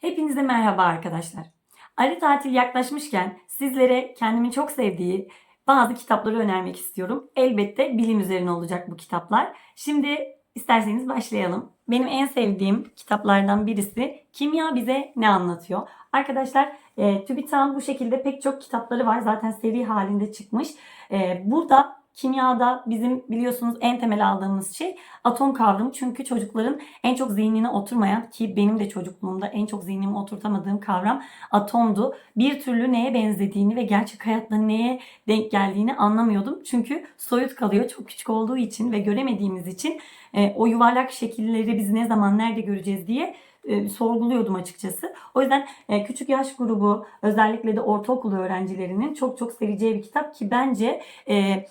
Hepinize merhaba arkadaşlar. Ara tatil yaklaşmışken sizlere kendimin çok sevdiği bazı kitapları önermek istiyorum. Elbette bilim üzerine olacak bu kitaplar. Şimdi isterseniz başlayalım. Benim en sevdiğim kitaplardan birisi Kimya Bize Ne Anlatıyor? Arkadaşlar e, TÜBİTAK'ın bu şekilde pek çok kitapları var. Zaten seri halinde çıkmış. E, burada kimyada bizim biliyorsunuz en temel aldığımız şey atom kavramı. Çünkü çocukların en çok zihnine oturmayan ki benim de çocukluğumda en çok zihnime oturtamadığım kavram atomdu. Bir türlü neye benzediğini ve gerçek hayatta neye denk geldiğini anlamıyordum. Çünkü soyut kalıyor çok küçük olduğu için ve göremediğimiz için e, o yuvarlak şekilleri biz ne zaman nerede göreceğiz diye e, sorguluyordum açıkçası. O yüzden e, küçük yaş grubu özellikle de ortaokul öğrencilerinin çok çok seveceği bir kitap ki bence e,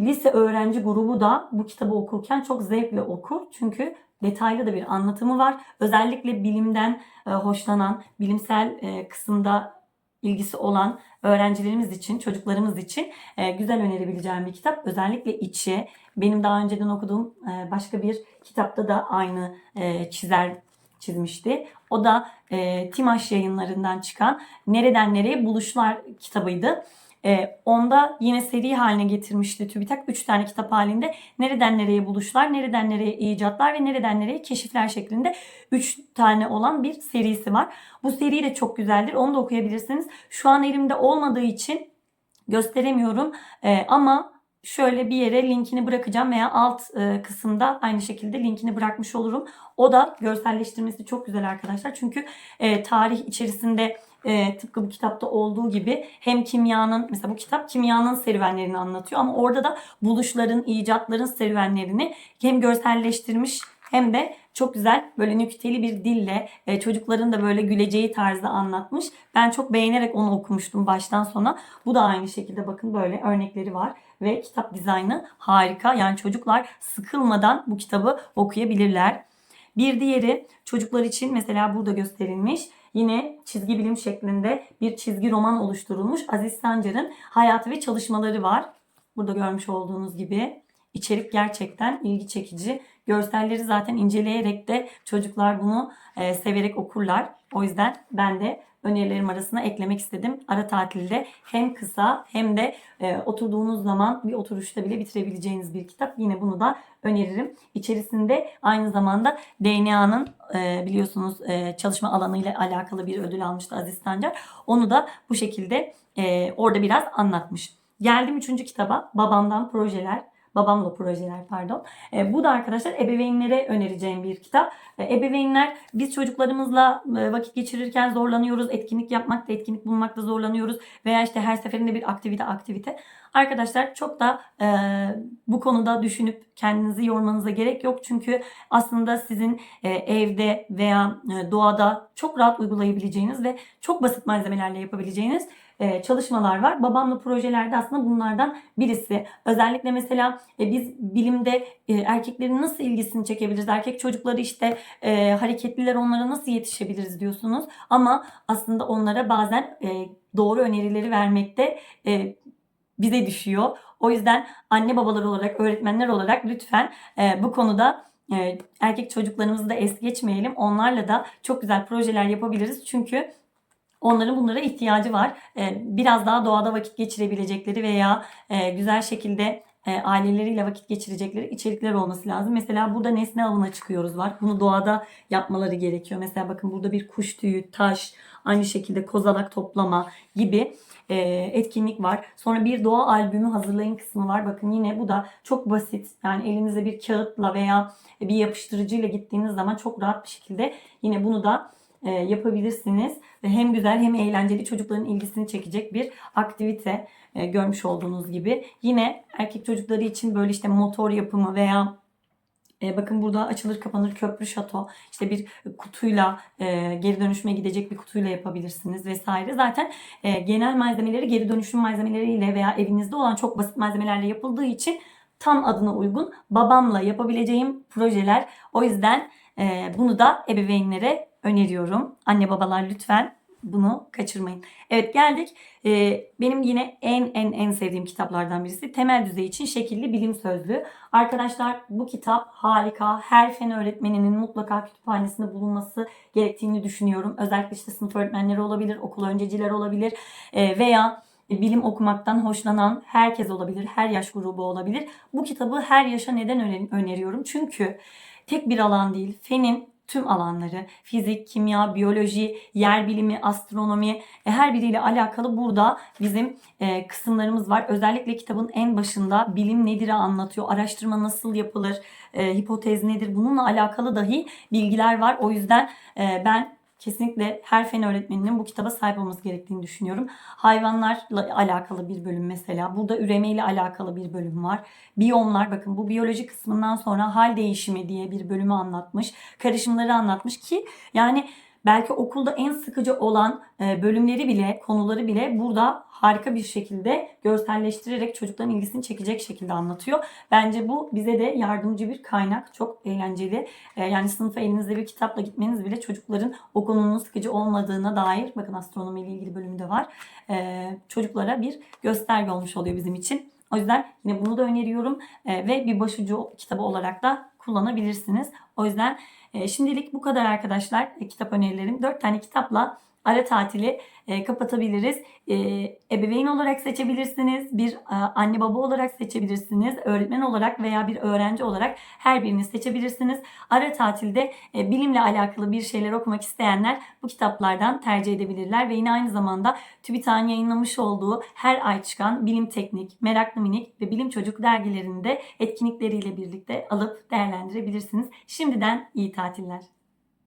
lise öğrenci grubu da bu kitabı okurken çok zevkle okur. Çünkü detaylı da bir anlatımı var. Özellikle bilimden e, hoşlanan, bilimsel e, kısımda ilgisi olan öğrencilerimiz için, çocuklarımız için e, güzel önerebileceğim bir kitap. Özellikle içi, benim daha önceden okuduğum başka bir kitapta da aynı çizer çizmişti. O da Timaş yayınlarından çıkan Nereden Nereye Buluşlar kitabıydı. E, onda yine seri haline getirmişti TÜBİTAK. Üç tane kitap halinde nereden nereye buluşlar, nereden nereye icatlar ve nereden nereye keşifler şeklinde üç tane olan bir serisi var. Bu seri de çok güzeldir. Onu da okuyabilirsiniz. Şu an elimde olmadığı için gösteremiyorum. E, ama şöyle bir yere linkini bırakacağım veya alt e, kısımda aynı şekilde linkini bırakmış olurum. O da görselleştirmesi çok güzel arkadaşlar. Çünkü e, tarih içerisinde e, tıpkı bu kitapta olduğu gibi hem kimyanın mesela bu kitap kimyanın serüvenlerini anlatıyor ama orada da buluşların, icatların serüvenlerini hem görselleştirmiş hem de çok güzel böyle nükteli bir dille e, çocukların da böyle güleceği tarzda anlatmış. Ben çok beğenerek onu okumuştum baştan sona. Bu da aynı şekilde bakın böyle örnekleri var ve kitap dizaynı harika. Yani çocuklar sıkılmadan bu kitabı okuyabilirler. Bir diğeri çocuklar için mesela burada gösterilmiş. Yine çizgi bilim şeklinde bir çizgi roman oluşturulmuş. Aziz Sancar'ın hayatı ve çalışmaları var. Burada görmüş olduğunuz gibi. İçerik gerçekten ilgi çekici. Görselleri zaten inceleyerek de çocuklar bunu e, severek okurlar. O yüzden ben de önerilerim arasına eklemek istedim. Ara tatilde hem kısa hem de e, oturduğunuz zaman bir oturuşta bile bitirebileceğiniz bir kitap. Yine bunu da öneririm. İçerisinde aynı zamanda DNA'nın e, biliyorsunuz e, çalışma alanıyla alakalı bir ödül almıştı Aziz Sancar. Onu da bu şekilde e, orada biraz anlatmış. Geldim üçüncü kitaba. Babamdan Projeler. Babamla projeler pardon. E, bu da arkadaşlar ebeveynlere önereceğim bir kitap. E, ebeveynler biz çocuklarımızla e, vakit geçirirken zorlanıyoruz. Etkinlik yapmakta, etkinlik bulmakta zorlanıyoruz. Veya işte her seferinde bir aktivite aktivite. Arkadaşlar çok da e, bu konuda düşünüp kendinizi yormanıza gerek yok. Çünkü aslında sizin e, evde veya e, doğada çok rahat uygulayabileceğiniz ve çok basit malzemelerle yapabileceğiniz e, çalışmalar var. Babamla projelerde aslında bunlardan birisi. Özellikle mesela e, biz bilimde e, erkeklerin nasıl ilgisini çekebiliriz? Erkek çocukları işte e, hareketliler onlara nasıl yetişebiliriz diyorsunuz. Ama aslında onlara bazen doğru önerileri vermekte e, bize düşüyor. O yüzden anne babalar olarak, öğretmenler olarak lütfen bu konuda erkek çocuklarımızı da es geçmeyelim. Onlarla da çok güzel projeler yapabiliriz. Çünkü onların bunlara ihtiyacı var. E, biraz daha doğada vakit geçirebilecekleri veya e, güzel şekilde e, aileleriyle vakit geçirecekleri içerikler olması lazım. Mesela burada nesne avına çıkıyoruz var. Bunu doğada yapmaları gerekiyor. Mesela bakın burada bir kuş tüyü, taş, aynı şekilde kozalak toplama gibi e, etkinlik var. Sonra bir doğa albümü hazırlayın kısmı var. Bakın yine bu da çok basit. Yani elinize bir kağıtla veya bir yapıştırıcıyla gittiğiniz zaman çok rahat bir şekilde yine bunu da e, yapabilirsiniz. Ve hem güzel hem eğlenceli çocukların ilgisini çekecek bir aktivite e, görmüş olduğunuz gibi. Yine erkek çocukları için böyle işte motor yapımı veya e, bakın burada açılır kapanır köprü şato işte bir kutuyla e, geri dönüşüme gidecek bir kutuyla yapabilirsiniz vesaire. Zaten e, genel malzemeleri geri dönüşüm malzemeleriyle veya evinizde olan çok basit malzemelerle yapıldığı için tam adına uygun babamla yapabileceğim projeler. O yüzden e, bunu da ebeveynlere öneriyorum. Anne babalar lütfen bunu kaçırmayın. Evet geldik. Ee, benim yine en en en sevdiğim kitaplardan birisi temel düzey için şekilli bilim sözlüğü. Arkadaşlar bu kitap harika. Her fen öğretmeninin mutlaka kütüphanesinde bulunması gerektiğini düşünüyorum. Özellikle işte sınıf öğretmenleri olabilir, okul önceciler olabilir e, veya bilim okumaktan hoşlanan herkes olabilir, her yaş grubu olabilir. Bu kitabı her yaşa neden öner- öneriyorum? Çünkü tek bir alan değil, fenin tüm alanları, fizik, kimya, biyoloji, yer bilimi, astronomi, e, her biriyle alakalı burada bizim e, kısımlarımız var. Özellikle kitabın en başında bilim nedir'i anlatıyor, araştırma nasıl yapılır, e, hipotez nedir bununla alakalı dahi bilgiler var. O yüzden e, ben kesinlikle her fen öğretmeninin bu kitaba sahip olması gerektiğini düşünüyorum. Hayvanlarla alakalı bir bölüm mesela. Burada üremeyle alakalı bir bölüm var. Biyomlar bakın bu biyoloji kısmından sonra hal değişimi diye bir bölümü anlatmış. Karışımları anlatmış ki yani belki okulda en sıkıcı olan e, bölümleri bile, konuları bile burada harika bir şekilde görselleştirerek çocukların ilgisini çekecek şekilde anlatıyor. Bence bu bize de yardımcı bir kaynak. Çok eğlenceli. E, Yani sınıfa elinizde bir kitapla gitmeniz bile çocukların o konunun sıkıcı olmadığına dair, bakın astronomi ile ilgili bölümü de var. E, Çocuklara bir gösterge olmuş oluyor bizim için. O yüzden yine bunu da öneriyorum E, ve bir başucu kitabı olarak da kullanabilirsiniz. O yüzden e, şimdilik bu kadar arkadaşlar e, kitap önerilerim. 4 tane kitapla ara tatili e, kapatabiliriz. E, ebeveyn olarak seçebilirsiniz, bir e, anne baba olarak seçebilirsiniz, öğretmen olarak veya bir öğrenci olarak her birini seçebilirsiniz. Ara tatilde e, bilimle alakalı bir şeyler okumak isteyenler bu kitaplardan tercih edebilirler ve yine aynı zamanda TÜBİTAK'ın yayınlamış olduğu her ay çıkan Bilim Teknik, Meraklı Minik ve Bilim Çocuk dergilerinde etkinlikleriyle birlikte alıp değerlendirebilirsiniz. Şimdiden iyi tatiller.